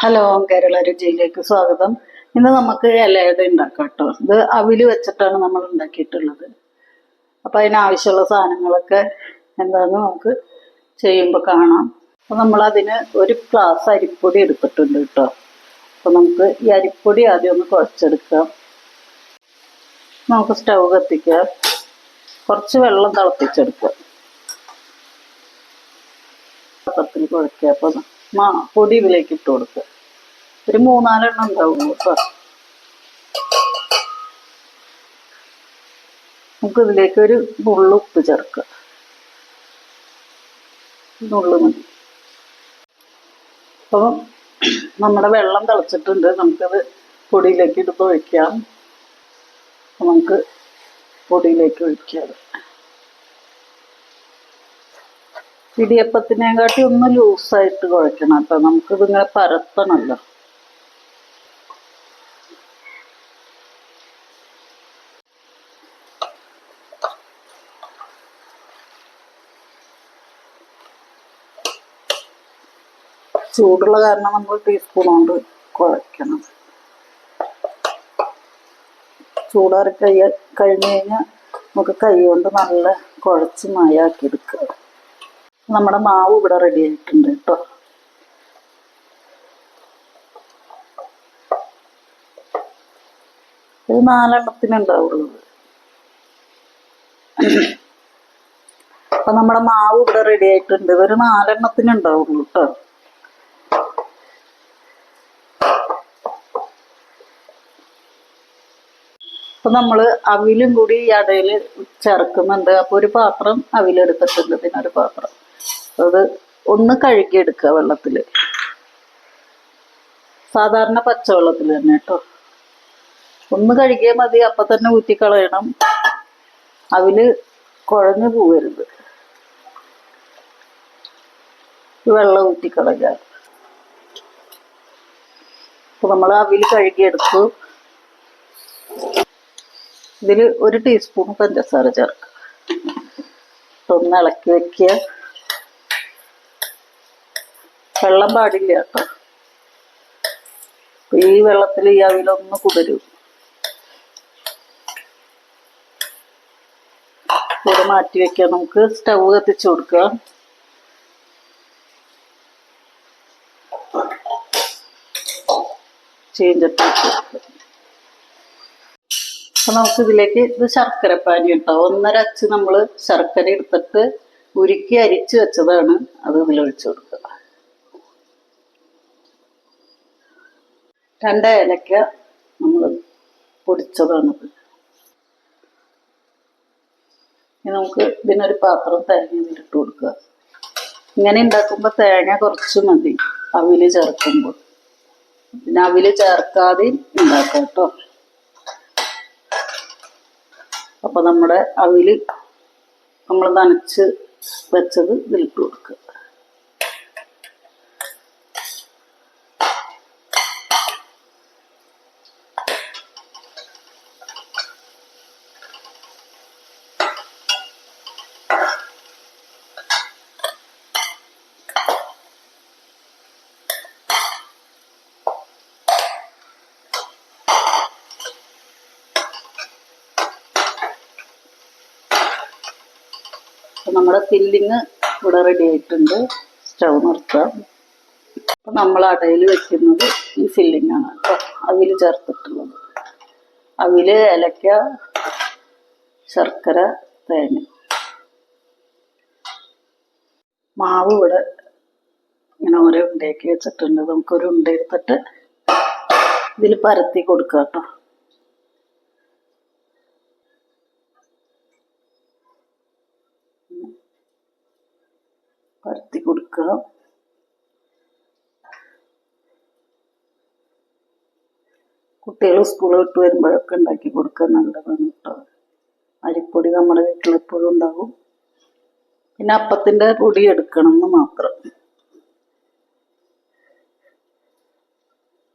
Hello Kerala രുചിയിലേക്ക് സ്വാഗതം. ഇന്ന് നമുക്ക് ഇലയുടെ ഉണ്ടാക്കാം കേട്ടോ ഇത് അവിൽ വെച്ചിട്ടാണ് നമ്മൾ ഉണ്ടാക്കിയിട്ടുള്ളത്. അപ്പൊ അതിനാവശ്യമുള്ള സാധനങ്ങളൊക്കെ എന്താന്ന് നമുക്ക് ചെയ്യുമ്പോൾ കാണാം. അപ്പൊ നമ്മൾ അതിന് ഒരു ഗ്ലാസ് അരിപ്പൊടി എടുത്തിട്ടുണ്ട് കേട്ടോ. അപ്പൊ നമുക്ക് ഈ അരിപ്പൊടി ആദ്യം ഒന്ന് കുറച്ചെടുക്കാം നമുക്ക് സ്റ്റൗ കത്തിക്കുക കുറച്ച് വെള്ളം തിളപ്പിച്ചെടുക്കുക പത്രത്തിൽ കുഴക്കുക അപ്പൊ മാ പൊടി ഇതിലേക്ക് ഇട്ട് കൊടുക്കുക. ഒരു മൂന്നാലെണ്ണം ഉണ്ടാവും കേട്ടോ. നമുക്ക് ഇതിലേക്ക് ഒരു നുള്ളു ഉപ്പ് ചേർക്കുക. നുള്ളു മതി. അപ്പം നമ്മുടെ വെള്ളം തിളച്ചിട്ടുണ്ട്. നമുക്കത് പൊടിയിലേക്ക് എടുത്ത് ഒഴിക്കാം. നമുക്ക് പൊടിയിലേക്ക് ഒഴിക്കാം. ഇടിയപ്പത്തിനെക്കാട്ടി ഒന്ന് ലൂസായിട്ട് കുഴക്കണം കേട്ടോ. നമുക്കിതിങ്ങനെ പരത്തണല്ലോ ചൂടുള്ള കാരണം നമ്മൾ ടീസ്പൂൺ കൊണ്ട് കുഴക്കണം. ചൂടാറി കഴിയ കഴിഞ്ഞ് കഴിഞ്ഞാൽ നമുക്ക് കൈ കൊണ്ട് നല്ല കുഴച്ച് മയാക്കി എടുക്കുക. നമ്മുടെ മാവ് ഇവിടെ റെഡി ആയിട്ടുണ്ട് കേട്ടോ ഇത് നാലെണ്ണത്തിനുണ്ടാവുള്ളൂ അപ്പൊ നമ്മുടെ മാവ് ഇവിടെ റെഡി ആയിട്ടുണ്ട്. ഇതൊരു നാലെണ്ണത്തിനുണ്ടാവുള്ളൂ കേട്ടോ അപ്പൊ നമ്മൾ അവിലും കൂടി ഈ അടയിൽ ചേർക്കുന്നുണ്ട്. അപ്പൊ ഒരു പാത്രം അവിലെടുത്തിട്ടുണ്ട്. ഇതിനൊരു പാത്രം. അത് ഒന്ന് കഴുകിയെടുക്കുക വെള്ളത്തിൽ സാധാരണ പച്ചവെള്ളത്തിൽ തന്നെ കേട്ടോ. ഒന്ന് കഴുകിയാൽ മതി അപ്പൊ തന്നെ ഊറ്റിക്കളയണം അവിൽ കുഴഞ്ഞു പോവരുത്. വെള്ളം ഊറ്റിക്കളയുക അപ്പൊ നമ്മൾ അവിൽ കഴുകിയെടുത്തു. ഇതിൽ ഒരു ടീസ്പൂൺ പഞ്ചസാര ചേർക്കുക. ഒന്ന് ഇളക്കി വെക്കുക. വെള്ളം പാടില്ല. കേട്ടോ ഈ വെള്ളത്തിൽ ഈ അവിലൊന്ന് കുതിരും ഇവിടെ മാറ്റി വെക്കാം. നമുക്ക് സ്റ്റൗ കത്തിച്ചു കൊടുക്കുക അപ്പൊ നമുക്ക് ഇതിലേക്ക് ഇത് ശർക്കര പാനി കേട്ടോ. ഒന്നര അച്ച് നമ്മൾ ശർക്കര എടുത്തിട്ട് ഉരുക്കി അരിച്ചു വെച്ചതാണ്. അത് ഇതിൽ ഒഴിച്ചു കൊടുക്കുക. രണ്ട് ഏലക്ക നമ്മൾ പൊടിച്ചതാണ് ഇനി നമുക്ക് ഇതിനൊരു പാത്രം തേങ്ങ നേരിട്ട് കൊടുക്കുക. ഇങ്ങനെ ഉണ്ടാക്കുമ്പോൾ തേങ്ങ കുറച്ച് മതി അവിൽ ചേർക്കുമ്പോൾ പിന്നെ അവിൽ ചേർക്കാതെ ഉണ്ടാക്കാം കേട്ടോ. അപ്പൊ നമ്മുടെ അവിൽ നമ്മൾ നനച്ച് വെച്ചത് ഇതിലിട്ട് കൊടുക്കുക. അപ്പൊ നമ്മുടെ ഫില്ലിങ് ഇവിടെ റെഡി ആയിട്ടുണ്ട്. സ്റ്റൗ നിർത്താം. അപ്പം നമ്മൾ അടയിൽ വെക്കുന്നത് ഈ ഫില്ലിംഗ് ആണ് കേട്ടോ. അവിൽ ചേർത്തിട്ടുള്ളത്. അവിൽ ഏലക്ക ശർക്കര തേങ്ങ. മാവ് ഇവിടെ ഇങ്ങനെ ഓരോ ഉണ്ടയാക്കി വെച്ചിട്ടുണ്ട്. നമുക്കൊരു ഉണ്ട എടുത്തിട്ട് ഇതിൽ പരത്തി കൊടുക്കാം കേട്ടോ. പരത്തി കൊടുക്കുക കുട്ടികൾ സ്കൂൾ വിട്ട് വരുമ്പോഴൊക്കെ ഉണ്ടാക്കി കൊടുക്കാൻ നല്ലതാണ് കേട്ടോ അരിപ്പൊടി നമ്മുടെ വീട്ടിൽ എപ്പോഴും ഉണ്ടാകും പിന്നെ അപ്പത്തിന്റെ പൊടി എടുക്കണം എന്ന് മാത്രം.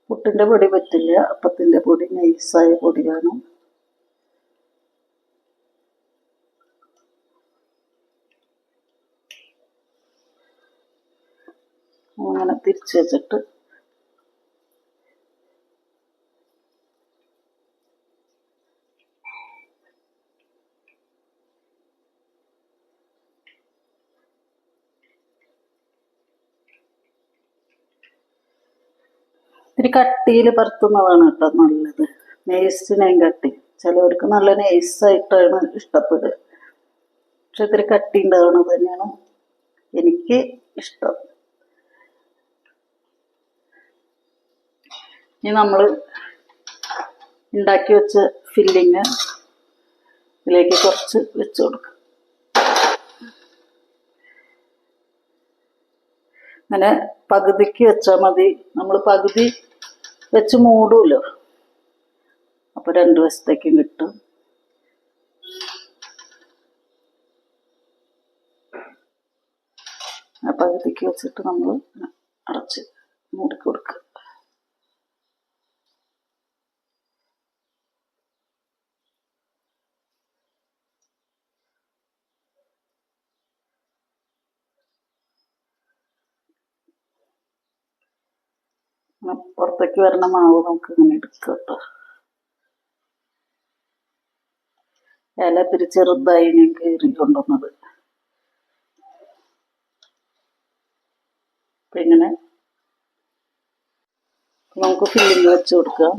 പുട്ടിന്റെ പൊടി പറ്റില്ല. അപ്പത്തിന്റെ പൊടി നൈസായ പൊടി തിരിച്ചു വെച്ചിട്ട് ഇത്തിരി കട്ടിയിൽ പറത്തുന്നതാണ് കേട്ടോ നല്ലത്. നെയ്സിനെയും കട്ടി. ചിലവർക്ക് നല്ല നെയ്സായിട്ടാണ് ഇഷ്ടപ്പെടുക. പക്ഷെ ഇത്തിരി കട്ടി ഉണ്ടാവുന്നത് തന്നെയാണ് എനിക്ക് ഇഷ്ടം. ഇനി നമ്മൾ ഉണ്ടാക്കി വെച്ച ഫില്ലിങ് ഇതിലേക്ക് കുറച്ച് വെച്ച് കൊടുക്കാം. അങ്ങനെ പകുതിക്ക് വെച്ചാൽ മതി. നമ്മൾ പകുതി വെച്ച് മൂടുമല്ലോ അപ്പോൾ രണ്ട് വശത്തേക്കും കിട്ടും. പകുതിക്ക് വെച്ചിട്ട് നമ്മൾ അടച്ച് മൂടി കൊടുക്കുക. പുറത്തേക്ക് വരണ മാവ് നമുക്ക് ഇങ്ങനെ എടുക്കാം കേട്ടോ ഇല ഇത്തിരി ചെറുതായി ഞാൻ അപ്പൊ ഇങ്ങനെ നമുക്ക് ഫില്ലിങ് വെച്ച് കൊടുക്കാം.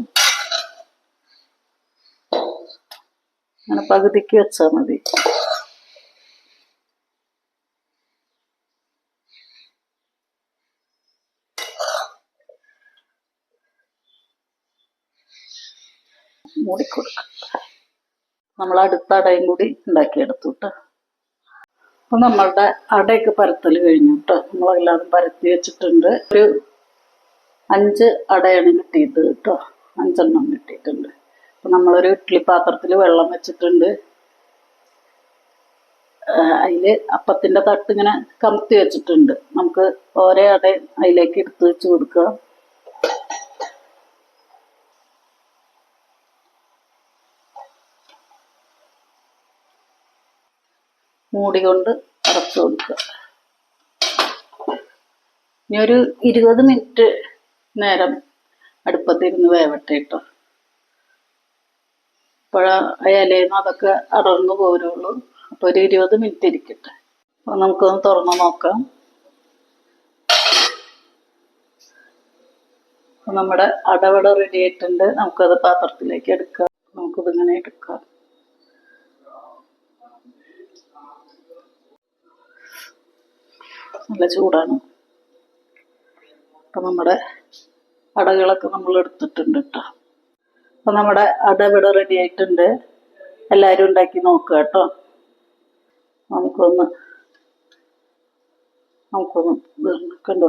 അങ്ങനെ പകുതിക്ക് വെച്ചാൽ മതി. മൂടിക്കൊടുക്കാം. നമ്മൾ അടുത്ത അടയും കൂടി ഉണ്ടാക്കിയെടുത്തു കേട്ടോ അപ്പൊ നമ്മളുടെ അടയൊക്കെ പരത്തൽ കഴിഞ്ഞു കേട്ടോ നമ്മളെല്ലാതും പരത്തി വെച്ചിട്ടുണ്ട്. ഒരു അഞ്ച് അടയാണ് കിട്ടിയത് കേട്ടോ അഞ്ചെണ്ണം കിട്ടിയിട്ടുണ്ട്. അപ്പൊ നമ്മളൊരു ഇഡ്ഡലി പാത്രത്തിൽ വെള്ളം വെച്ചിട്ടുണ്ട്. അതിൽ അപ്പത്തിന്റെ തട്ട് ഇങ്ങനെ കമത്തി വെച്ചിട്ടുണ്ട്. നമുക്ക് ഓരോ അട അതിലേക്ക് എടുത്ത് വെച്ച് കൊടുക്കുക മൂടി കൊണ്ട് അടച്ചു കൊടുക്കുക. ഇനി ഒരു ഇരുപത് മിനിറ്റ് നേരം അടുപ്പത്തിരുന്ന് വേവട്ടെ കേട്ടോ അപ്പോഴാ ഇലയിന്ന് അതൊക്കെ അടർന്നു പോരുള്ളൂ. അപ്പോൾ ഒരു ഇരുപത് മിനിറ്റ് ഇരിക്കട്ടെ. അപ്പോൾ നമുക്കൊന്ന് തുറന്നു നോക്കാം. നമ്മുടെ അടവട റെഡി ആയിട്ടുണ്ട്. നമുക്കത് പാത്രത്തിലേക്ക് എടുക്കാം. നമുക്കിതിങ്ങനെ എടുക്കാം. നല്ല ചൂടാണ്. അപ്പം നമ്മുടെ അടകളൊക്കെ നമ്മൾ എടുത്തിട്ടുണ്ട് കേട്ടോ. അപ്പം നമ്മുടെ അട ഇവിടെ റെഡി ആയിട്ടുണ്ട്. എല്ലാവരും ഉണ്ടാക്കി നോക്കുക കേട്ടോ. നമുക്കൊന്ന് നമുക്കൊന്ന് കണ്ടോ